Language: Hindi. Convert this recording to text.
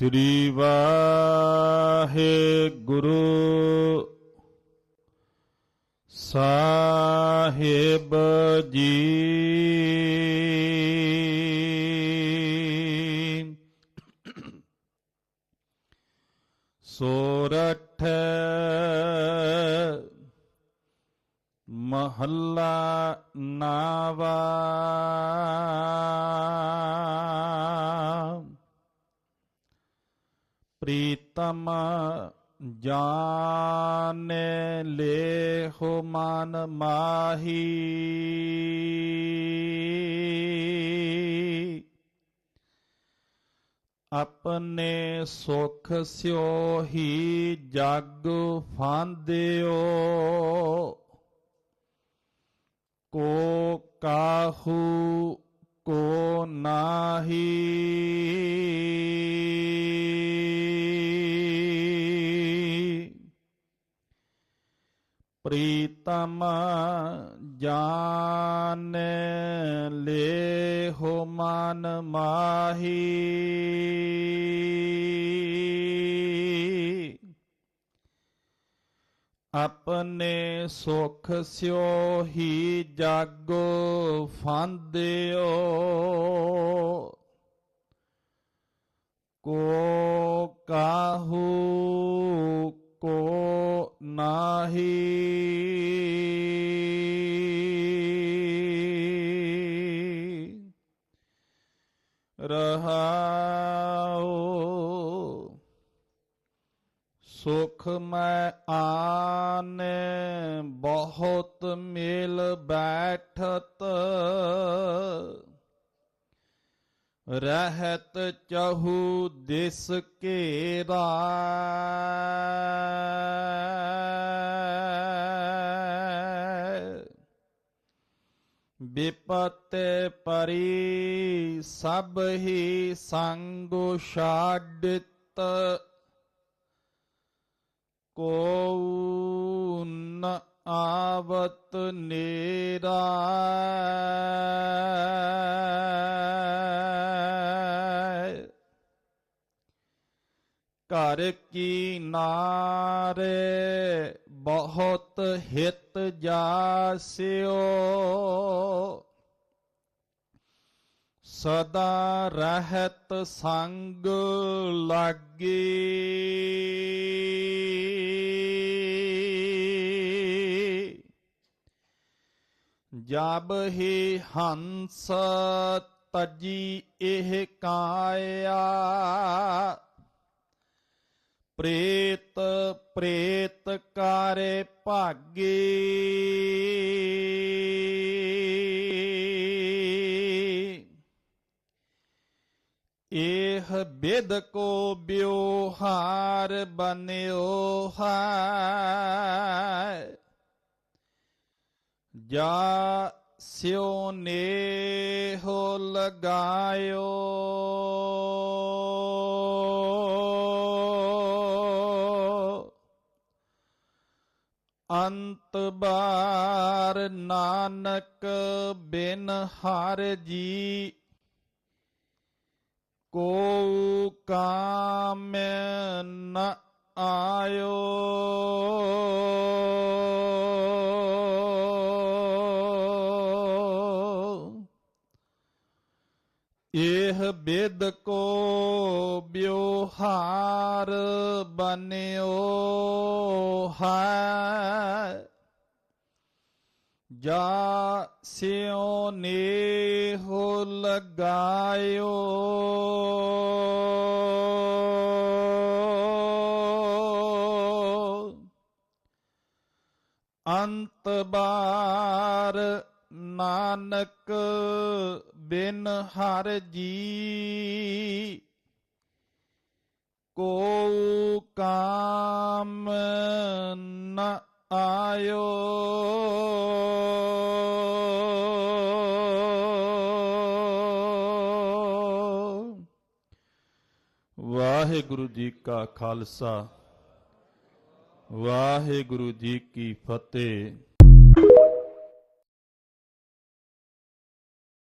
ਸ੍ਰੀ ਵਾਹਿਗੁਰੂ ਸਾਹਿਬ ਜੀ। ਸੋਰਠ ਮਹੱਲਾ ਨਾਵਾ। प्रीतम जान ले हो मान माही। अपने सुख स्यो ही जग फांदियो। को काहू, को नाही। प्रीतम जान ले हो मान माही। अपने सुख स्यो ही जागो फांदियो। को काहू माही सुख में आने बहुत मिल बैठत। ਰਹਿਤ ਚਹੂ ਦਿਸ ਘੇਰਾ ਵਿਪਤੇ ਪਰੀ ਸਭ ਹੀ ਸੰਗ ਛਾਡਿਤ ਕੋ ਨ ਆਵਤ ਨੇਰਾ। ਘਰ ਕੀ ਨਾਰੇ ਬਹੁਤ ਹਿਤ ਜਾਸਿਓ। ਸਦਾ ਰਹਿਤ ਸੰਗ ਲਾਗੀ। ਜਬ ਹੀ ਹੰਸ ਤਜੀ ਇਹ ਕਾਇਆ ਪ੍ਰੇਤ ਪ੍ਰੇਤ ਕਾਰੇ ਭਾਗੀ ਇਹ ਬਿਦ ਕੋ ਬਿਵਹਾਰ ਬਨਿਓ ਹੈ ਜਾ ਸਿਉ ਨੇ ਹੋ ਲਗਾਇਓ ਅੰਤ ਬਾਰ ਨਾਨਕ ਬਿਨ ਹਰ ਜੀ ਕੋ ਕਾਮ ਨ ਆਇਓ। ਇਹ ਬਿਦ ਕੋ ਬਿਉਹਾਰ ਬਨਿਓ ਹੈ। ਜਾ ਸਿਉ ਨੇ ਹੋ ਲਗਾਇਓ। ਅੰਤ ਬਾਰ ਨਾਨਕ ਬਿਨ ਹਰ ਜੀ ਕੋ ਕਾਮ ਨ ਆਇਓ ਵਾਹਿਗੁਰੂ ਜੀ ਕਾ ਖਾਲਸਾ ਵਾਹਿਗੁਰੂ ਜੀ ਕੀ ਫਤਿਹ